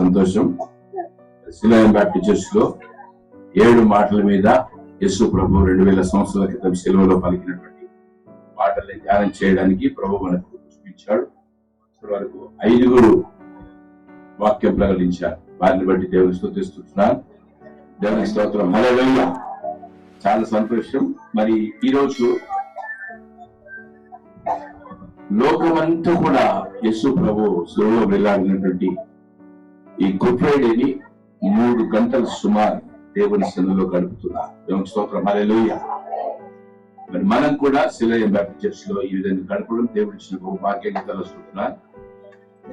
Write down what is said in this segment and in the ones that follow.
సంతోషం. శిలాయం బ్యాప్టిస్ట్లో ఏడు మాటల మీద యేసు ప్రభు రెండు వేల సంవత్సరాల క్రితం సెలవులో పలికినటువంటి మాటల్ని ధ్యానం చేయడానికి ప్రభు మనకు చూపించాడు. వరకు ఐదుగురు వాక్యం ప్రకటించారు. వారిని బట్టి దేవుని స్థుతిస్తున్నాను దేవుని స్తోత్రం. హల్లెలూయా. చాలా సంతోషం. మరి ఈరోజు లోకమంతా కూడా యశు ప్రభు సులువులో వెళ్ళాడినటువంటి ఈ గుడ్ ఫ్రైడేని మూడు గంటల సుమారు దేవుని సన్నిధిలో గడుపుతున్నారు దేవుని స్తోత్రం. హల్లెలూయా. మరి మనం కూడా శిలయం బ్యాప్టిస్ట్ చర్చ్లో ఈ విధంగా గడపడం దేవుడి ఇచ్చిన గొప్ప భాగ్యంగా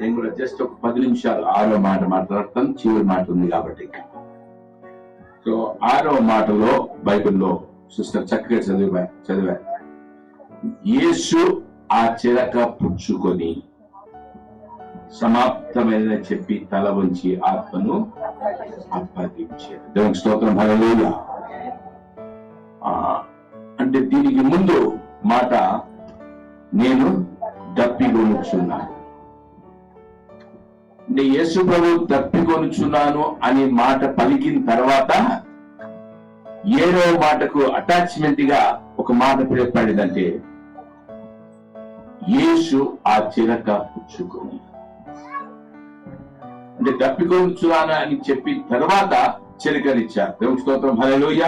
నేను కూడా జస్ట్ ఒక పది నిమిషాలు ఆరో మాట మాట్లాడతాను. చివరి మాట ఉంది కాబట్టి. సో ఆరో మాటలో బైబిల్లో సిస్టర్ చక్కగా చదివా చదివా. యేసు ఆ చిరక పుచ్చుకొని సమాప్తమైన చెప్పి తల వంచి ఆత్మను అప్పగించారు దేవునికి స్తోత్రం. హల్లెలూయా. అంటే దీనికి ముందు మాట నేను దప్పికొనుచున్నాను. అంటే యేసు ప్రభు దప్పికొనుచున్నాను అనే మాట పలికిన తర్వాత ఏడవ మాటకు అటాచ్మెంట్గా ఒక మాట చెప్పాడిదంటే యేసు ఆ చిరక పుచ్చుకొని అంటే దప్పికొనుచున్నాను అని చెప్పి తర్వాత చిరకనిచ్చారు. దేవుని స్తోత్రం. హలోయ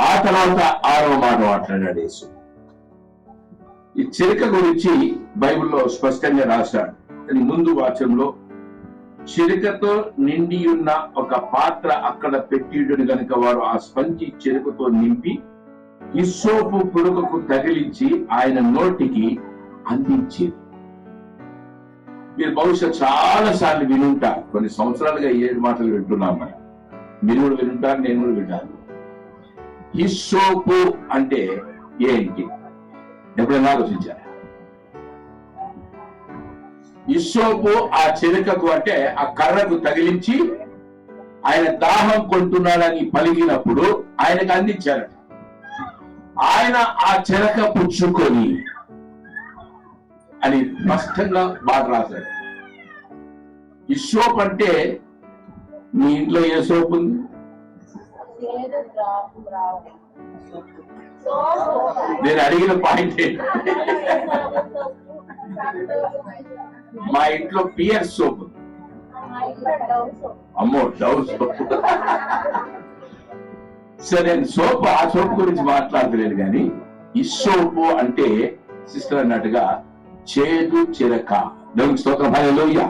ఆ తర్వాత ఆరవ మాట మాట్లాడాడు యేసు. ఈ చిరక గురించి బైబిల్లో స్పష్టంగా రాశాడు. దాని ముందు వాచంలో చిరకతో నిండి ఉన్న ఒక పాత్ర అక్కడ పెట్టియుడని గనుక వారు ఆ స్పంచి చిరకతో నింపి ఇసోపు పుడకకు తగిలించి ఆయన నోటికి అందించేది. మీరు బహుశా చాలా సార్లు వినుంటారు. కొన్ని సంవత్సరాలుగా ఏడు మాటలు వింటున్నాం మనం. మీరు కూడా వినుంటారు నేను కూడా వింటాను. హిస్సోపు అంటే ఏంటి? ఎప్పుడైనా ఆలోచించారు? ఇస్సోపు ఆ చిరకకు అంటే ఆ కర్రకు తగిలించి ఆయన దాహం కొంటున్నాడని పలికినప్పుడు ఆయనకు అందించారట. ఆయన ఆ చిరక పుచ్చుకొని అని స్పష్టంగా బాధ రాశాడు సోప్ అంటే మీ ఇంట్లో ఏ సోప్ ఉంది? నేను అడిగిన పాయింట్ మా ఇంట్లో పియర్ సోప్. అమ్మో డౌ సోప్. సరే నేను సోప్ ఆ సోప్ గురించి మాట్లాడలేదు కానీ ఈ సోపు అంటే సిస్టర్ అన్నట్టుగా చేదు చిరక. దేవునికి స్తోత్రం. హల్లెలూయా.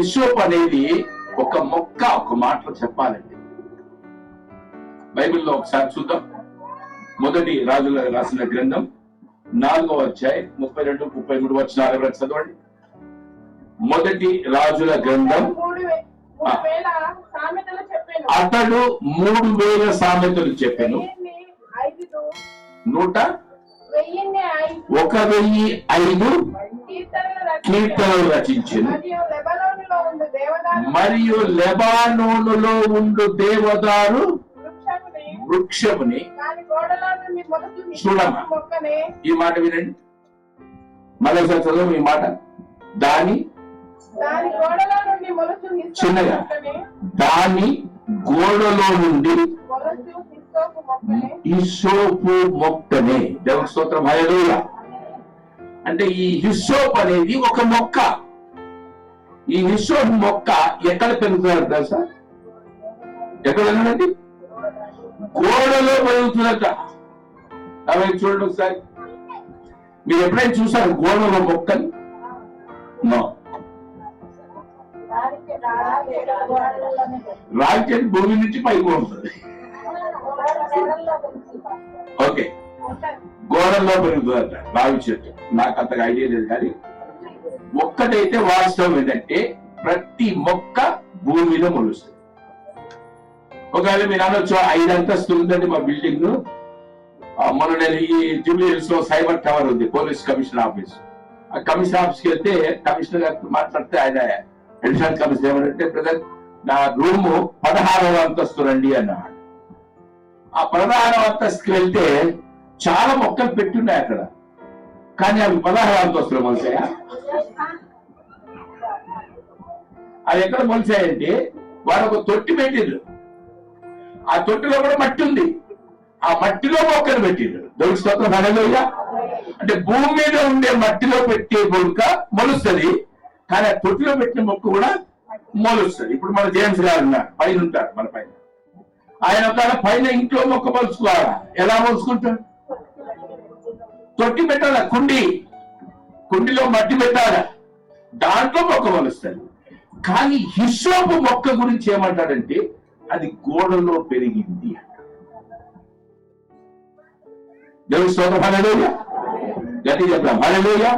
ఈ సోప్ అనేది ఒక మొక్క ఒక మాటలో చెప్పాలండి. బైబిల్లో ఒకసారి చూద్దాం. మొదటి రాజుల రాసిన గ్రంథం నాలుగో అధ్యాయం ముప్పై రెండు ముప్పై మూడు వచ్చిన ఎవరైనా చదవండి? మొదటి రాజుల గ్రంథం అతడు మూడు వేల సామెతలు చెప్పాను. నూట ఒక వెయ్యి ఐదు కీర్తనలు రచించింది మరియు ఉండు దేవదారు లెబానోనులో ఉండు దేవదారు వృక్షముని. వృక్షముని ఈ మాట వినండి. మరోసారి చదువు ఈ మాట? దాని చిన్నగా. దాని గోడలో నుండి హిస్సోపు మొక్కనే దేవుని స్తోత్రం హల్లెలూయా. అంటే ఈ హిస్సోప్ అనేది ఒక మొక్క. ఈ హిస్సోప్ మొక్క ఎక్కడ పెరుగుతున్నారు తెలుసా? ఎక్కడ పెరుగుతుందండి గోడలో పెరుగుతుందట. అవి చూడండి ఒకసారి. మీరు ఎప్పుడైనా చూసారు గోడలో మొక్కని? నో. భూమి నుంచి పైకి ఉంటుంది ఓకే. గోడల్లో పెరుగుతుందట రావి చెట్టు. నాకు అంతగా ఐడియా లేదు కానీ ఒక్కటైతే వాస్తవం ఏంటంటే ప్రతి మొక్క భూమిలో మొలుస్తుంది. ఒకవేళ మీరు అనొచ్చు ఐదు అంతస్తులు ఉందండి మా బిల్డింగ్ మొన్న నేను ఈ జూబ్లీ హిల్స్లో సైబర్ టవర్ ఉంది పోలీస్ కమిషనర్ ఆఫీస్ ఆ కమిషనర్ ఆఫీస్కి వెళ్తే కమిషనర్ గారితో మాట్లాడితే ఆయన అడిషనల్ కమిషనర్ ఏమంటే ప్రజెంట్ నా రూము పదహారవ అంతస్తు రండి అన్నాడు. ఆ ప్రధాన అంతస్తుకి వెళ్తే చాలా మొక్కలు పెట్టున్నాయి అక్కడ. కానీ అవి పదహారు అంతస్తులు మొలిసాయా అది ఎక్కడ మొలిచాయంటే వాడు ఒక తొట్టి పెట్టిండ్రు. ఆ తొట్టిలో కూడా మట్టి ఉంది. ఆ మట్టిలో మొక్కలు పెట్టిండ్రు. దేవుడి స్తోత్రం. అనలేదా అంటే భూమి మీద ఉండే మట్టిలో పెట్టే మొక్క మొలుస్తుంది. కానీ ఆ తొట్టిలో పెట్టిన మొక్క కూడా మొలుస్తుంది. ఇప్పుడు మన జేమ్స్ గారు ఉన్నారు. పైన ఉంటారు మన పైన. ఆయన ఒక పైన ఇంట్లో మొక్క మొలుచుకోవాలా ఎలా మొలుచుకుంటాడు? తొట్టి పెట్టాలా? కుండి. కుండిలో మట్టి పెట్టాలా? దాంట్లో మొక్క మొలుస్తుంది కానీ హిస్సోపు మొక్క గురించి ఏమంటాడంటే అది గోడలో పెరిగింది దేవుడి స్తోత్రం. గట్టి చెప్తాం హల్లెలూయా.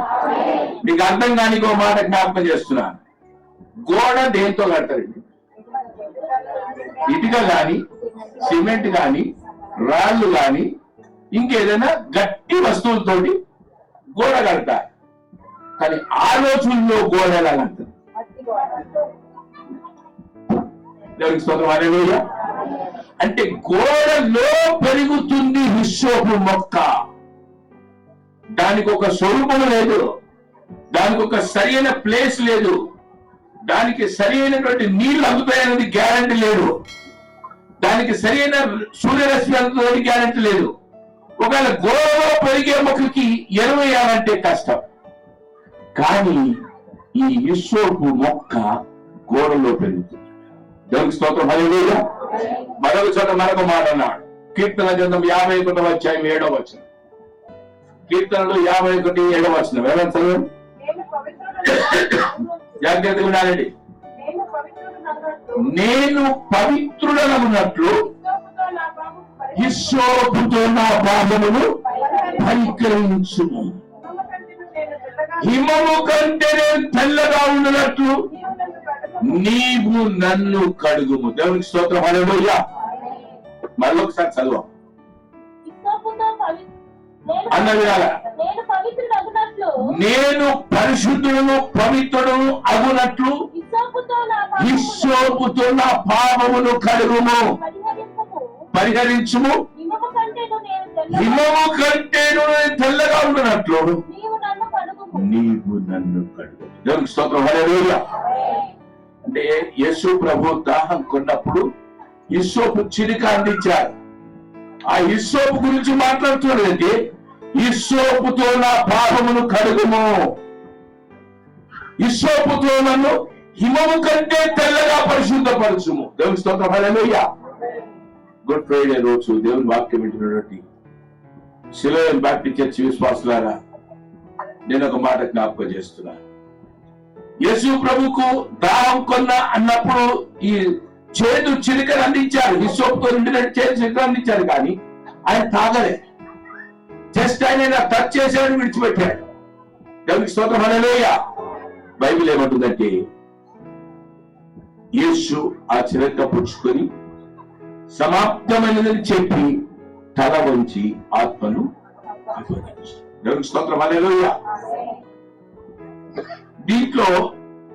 నీకు అర్థం కాని ఒక మాట జ్ఞాపకం చేస్తున్నాను. గోడ దేంతో కడతారండి? ఇటుక గాని సిమెంట్ గాని రాళ్ళు గాని ఇంకేదైనా గట్టి వస్తువులతోటి గోడ కడతారు. కానీ ఆలోచనలో గోడ ఎలా కడతారు? దేవునికి స్తోత్రం అంటే గోడలో పెరుగుతుంది విశ్వపు మొక్క. దానికి ఒక స్వరూపం లేదు. దానికి ఒక సరైన ప్లేస్ లేదు. దానికి సరైనటువంటి నీళ్ళు అందుతాయనేది గ్యారంటీ లేదు. దానికి సరైన సూర్యరశ్మి అందుతుంది గ్యారంటీ లేదు. ఒకవేళ గోడలో పెరిగే మొక్కకి ఎనభై వేయాలంటే కష్టం. కానీ ఈ ఇసోపు మొక్క గోడలో పెరుగుతుంది. దేవునికి స్తోత్రం హల్లెలూయా. మరొక చోట మరొక మాట అన్నాడు. కీర్తన గ్రంథం యాభై ఒకటి వచ్చాయి ఏడవ వచ్చిన కీర్తనలు యాభై ఒకటి ఏడవ వచ్చిన వేరే జాగ్రత్తగా ఉండాలండి. నేను నేను పవిత్రుడనన్నట్లు హిస్సోపుతో నా పాపం పరిహరించు. హిస్సోపుతో నా పాపమును పరికరించుము. హిమము కంటే నేను తెల్లగా ఉండినట్లు. నీవు నన్ను కడుగు. నన్ను కడుగుము. దేవునికి స్తోత్రం. హల్లెలూయా. మరొకసారి చదువు. అన్న వినాలా? నేను పరిశుద్ధులను పవిత్రులను అగునట్లు ఇస్సోపుతో నా పాపమును కడుగుము. పరిహరించుము. హిమము కంటేను నేను తెల్లగా- హిమము కంటే నేను తెల్లగా ఉండినట్లు. నీవు నన్ను కడుగు స్తోత్రం. అంటే యేసు ప్రభు దాహం కొన్నప్పుడు ఇస్సోపు చిరిక అందించారు. ఆ ఇస్సోపు గురించి మాట్లాడుతున్నది ఇస్సోపుతో నా పాపమును కడుగుము. ఇస్సోపుతో నన్ను హిమము కంటే తెల్లగా పరిశుద్ధపరచుము. దేవుని స్తోత్రం గుడ్ ఫ్రైడే రోజు దేవుని వాక్యం వింటున్నటువంటి శిలోయన్ బాప్టిస్ట్ చర్చి విశ్వాసులారా నేను ఒక మాట జ్ఞాపకం చేస్తున్నాను యేసు ప్రభుకు దాహం కొన్న అన్నప్పుడు ఈ చేదు చిలికలు అందించారు. విశ్వపుతో నిండిన చేదు చిలికలు అందించారు కానీ ఆయన తాగలేదు. జస్ట్ ఆయన టచ్ చేశాడు విడిచిపెట్టాడు. దేవునికి స్తోత్రం అనలేయ బైబిల్ ఏమంటుందంటే యేసు ఆ చిలక పుచ్చుకొని సమాప్తమైనదని చెప్పి తల వంచి ఆత్మను దేవునికి స్తోత్రం అనలేయ దీంట్లో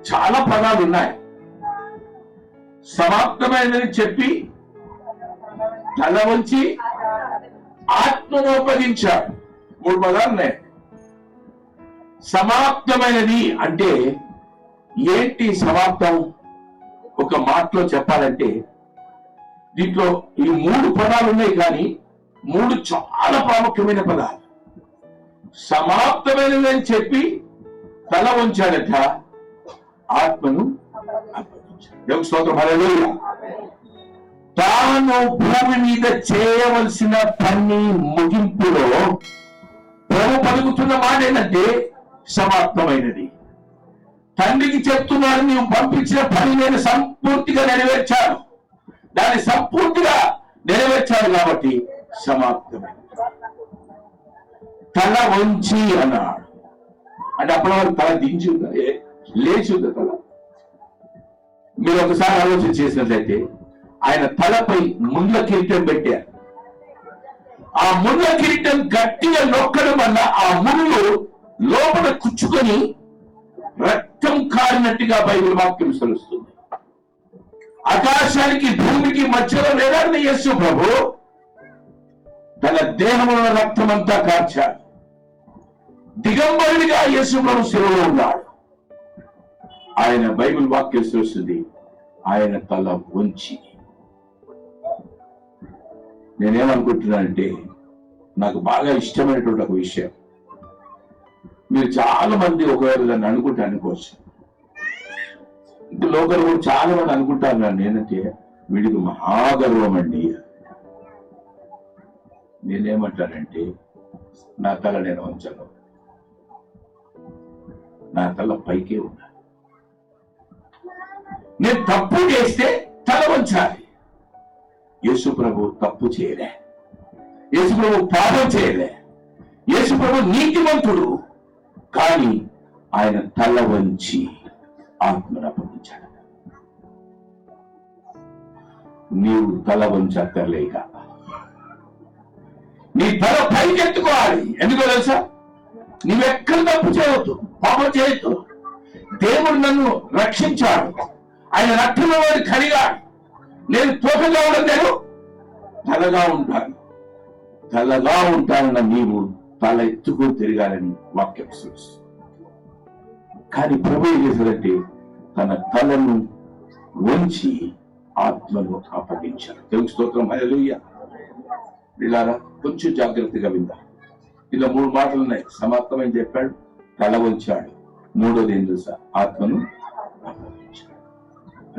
చాలా పదాలు ఉన్నాయి. సమాప్తమైనదని చెప్పి తల వంచి ఆత్మను అప్పగించాడు మూడు పదాలున్నాయి సమాప్తమైనది అంటే ఏంటి సమాప్తం? ఒక మాటలో చెప్పాలంటే దీంట్లో ఈ మూడు పదాలు ఉన్నాయి కానీ మూడు చాలా ప్రాముఖ్యమైన పదాలు. సమాప్తమైనది అని చెప్పి తల ఉంచాడట ఆత్మను అప్పగించాడు. స్తోత్రం. తాను భూమి మీద చేయవలసిన పని ముగింపులో ప్రభు పలుకుతున్న మాట ఏంటంటే సమాప్తమైనది. తండ్రికి చెప్తున్నాను నీవు పంపించిన పని నేను సంపూర్తిగా నెరవేర్చాను. దాన్ని సంపూర్తిగా నెరవేర్చాను కాబట్టి సమాప్తమైనది తల వంచి అన్నాడు. అంటే అప్పటి వరకు తల దించి ఉందా? లేచి ఉందా తల? మీరు ఒకసారి ఆలోచన చేసినట్లయితే ఆయన తలపై ముండ్ల కిరీటం పెట్టారు. ఆ ముళ్ళ కిరీటం గట్టిగా నొక్కడం వల్ల ఆ ముళ్ళు లోపల కుచ్చుకొని రక్తం కారినట్టుగా బైబిల్ వాక్యం తెలుస్తుంది ఆకాశానికి భూమికి మధ్యలో వేలాడిన యేసు ప్రభు. తన దేహంలో రక్తం అంతా కార్చాడు. దిగంబరుడిగా యేసు ప్రభు శిలువలో ఉన్నాడు. ఆయన బైబిల్ వాక్యం తెలుస్తుంది ఆయన తల వంచి నేనేమనుకుంటున్నానంటే నాకు బాగా ఇష్టమైనటువంటి ఒక విషయం. మీరు చాలా మంది ఒకవేళ నన్ను అనుకుంటే అనుకోవచ్చు. ఇంకా లోకల్ కూడా చాలా మంది అనుకుంటాను నన్ను. నేనంటే వీడికి మహాగర్వం అండి. నేనేమంటానంటే నా తల నేను ఉంచను. నా తల పైకే ఉన్నా నేను తప్పు చేస్తే తల వంచాలి. యేసు ప్రభు తప్పు చేయలే. యేసు ప్రభు పాపం చేయలే. యేసు ప్రభు నీతిమంతుడు. కానీ ఆయన తల వంచి ఆత్మను అప్పగించాడు నీవు తల వంచక్కర్లేక. నీ తల పైకెత్తుకోవాలి. ఎందుకో తెలుసా? నీవెక్కడ తప్పు చేయవద్దు పాపం చేయొద్దు. దేవుడు నన్ను రక్షించాడు. ఆయన రక్తంలో వాడు కడిగాడు. నేను తోకగా ఉండను నేను తలగా ఉంటాను. తలగా ఉంటానన్న నీవు తల ఎత్తుకుని తిరగాలని వాక్యం సూచి కానీ ప్రభు ఏం చేశాడంటే తన తలను వంచి ఆత్మను అప్పగించారు తెలుగు స్తోత్రం. హల్లెలూయా. వీళ్ళారా కొంచెం జాగ్రత్తగా విందా. ఇలా మూడు మాటలు ఉన్నాయి. సమాప్తమని చెప్పాడు. తల వంచాడు. మూడోది ఏం తెలుసా? ఆత్మను అప్పగించాడు.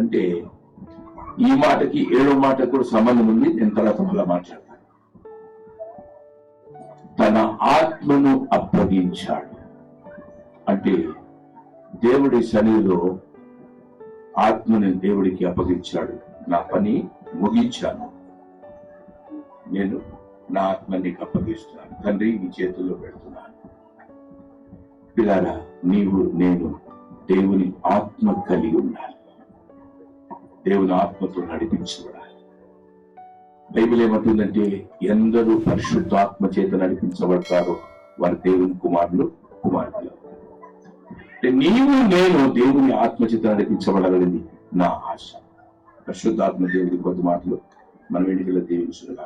అంటే ఈ మాటకి ఏడో మాట కూడా సంబంధం ఉంది. నేను తర్వాత మళ్ళా మాట్లాడతాను. తన ఆత్మను అప్పగించాడు. అంటే దేవుడి సన్నిధిలో ఆత్మని దేవుడికి అప్పగించాడు. నా పని ముగించాను. నేను నా ఆత్మ నీకు అప్పగిస్తున్నాను. తండ్రి నీ చేతుల్లో పెడుతున్నాను. పిల్లారా నీవు నేను దేవుని ఆత్మ కలిగి ఉండాలి. దేవుని ఆత్మతో నడిపించబడాలి. బైబిల్ ఏమంటుందంటే ఎందరూ పరిశుద్ధాత్మ చేత నడిపించబడతారో వారు దేవుని కుమారులు కుమారులు అంటే నీవు నేను దేవుని ఆత్మ చేత నడిపించబడాలనేది నా ఆశ. పరిశుద్ధాత్మ దేవుడి కొద్ది మాటలు మనం ఎన్నికల దీవించుగా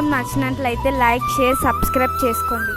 కొంచెం నచ్చినట్లయితే లైక్ షేర్ సబ్స్క్రైబ్ చేసుకోండి.